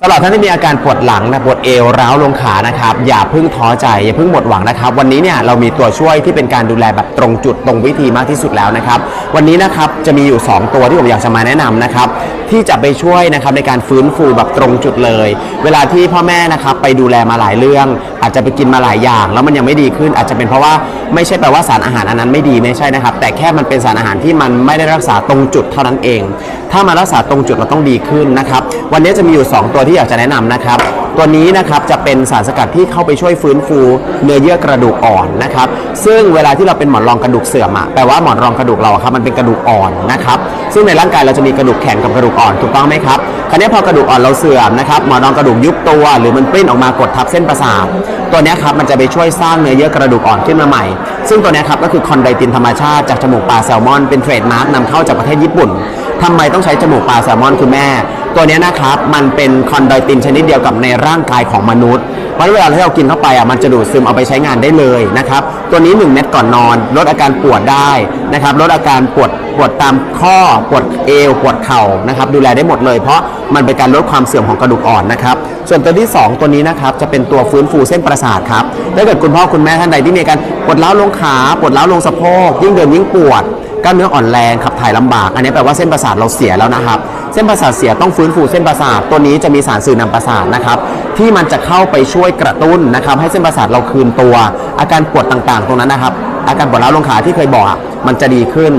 สำหรับท่านที่มีอาการปวดหลังนะปวดเอวร้าวลงขานะครับอย่าเพิ่งท้อใจอย่าเพิ่งหมดหวังนะครับ วันนี้เนี่ยเรามีตัวช่วยที่เป็นการดูแลแบบตรงจุดตรงวิธีมากที่สุดแล้วนะครับ วันนี้นะครับจะมีอยู่ 2 ตัวที่ผมอยากจะมาแนะนำนะครับที่จะไปช่วยนะครับในการฟื้นฟูแบบตรงจุดเลย เวลาที่พ่อแม่นะครับไปดูแลมาหลายเรื่อง อาจจะไปกินมาหลายอย่าง แล้วมันยังไม่ดีขึ้น อาจจะเป็นเพราะว่าไม่ใช่แปลว่าสารอาหารอันนั้นไม่ดีไม่ใช่นะครับ แต่แค่มันเป็นสารอาหารที่มันไม่ได้รักษาตรงจุดเท่านั้นเอง ถ้ามารักษาตรงจุดเราต้องดีขึ้นนะครับวันนี้จะมีอยู่ 2 ตัวที่อยากจะแนะนำนะครับ ตัวนี้นะครับจะเป็นสารสกัดที่เข้าไปช่วยฟื้นฟูเนื้อเยื่อกระดูกอ่อนนะครับ ซึ่งเวลาที่เราเป็นหมอนรองกระดูกเสื่อมอะแปลว่าหมอนรองกระดูกเราอะครับมันเป็นกระดูกอ่อนนะครับ ซึ่งในร่างกายเราจะมีกระดูกแข็งกับกระดูกอ่อนถูกต้องไหมครับคราวนี้พอกระดูกอ่อนเราเสื่อมนะครับหมอนรองกระดูกยุบตัว หรือมันปริ้นออกมากดทับเส้นประสาทตัวนี้ครับมันจะไปช่วยสร้างเนื้อเยื่อกระดูกอ่อนขึ้นมาใหม่ ซึ่งตัวนี้ครับก็คือคอนไดตินธรรมชาติจากจมูกปลาแซลมอนเป็นเทรดมาร์กนำเข้าจากประเทศญี่ปุ่นทำไมต้องใช้จมูกปลาแซลมอนคุณแม่ ตัวเนี้ยนะครับมันเป็นคอนไดตินชนิดเดียวกับในร่างกายของมนุษย์ เพราะเวลาที่เรากินเข้าไปอะมันจะดูดซึมเอาไปใช้งานได้เลยนะครับตัวนี้ 1 เม็ดก่อนนอน ลดอาการปวดได้นะครับลดอาการปวดปวดตามข้อปวดเอวปวดเข่านะครับดูแลได้หมดเลย เพราะมันเป็นการลดความเสื่อมของกระดูกอ่อนนะครับส่วนตัวที่ 2 ตัวนี้นะครับจะเป็นตัวฟื้นฟูเส้นประสาทครับถ้าเกิดคุณพ่อคุณแม่ท่านใดที่มีการปวดร้าวลงขาปวดร้าวลงสะโพกยิ่งเดินยิ่งปวด กล้ามเนื้ออ่อนแรงขับถ่ายลำบาก อันนี้แปลว่าเส้นประสาทเราเสียแล้วนะครับ เส้นประสาทเสียต้องฟื้นฟูเส้นประสาทตัวนี้จะมีสารสื่อนำประสาทนะครับที่มันจะเข้าไปช่วยกระตุ้นนะครับให้เส้นประสาทเราคืนตัว อาการปวดต่างๆ ตรงนั้นนะครับอาการปวดร้าวลงขาที่เคยบอกมันจะดีขึ้น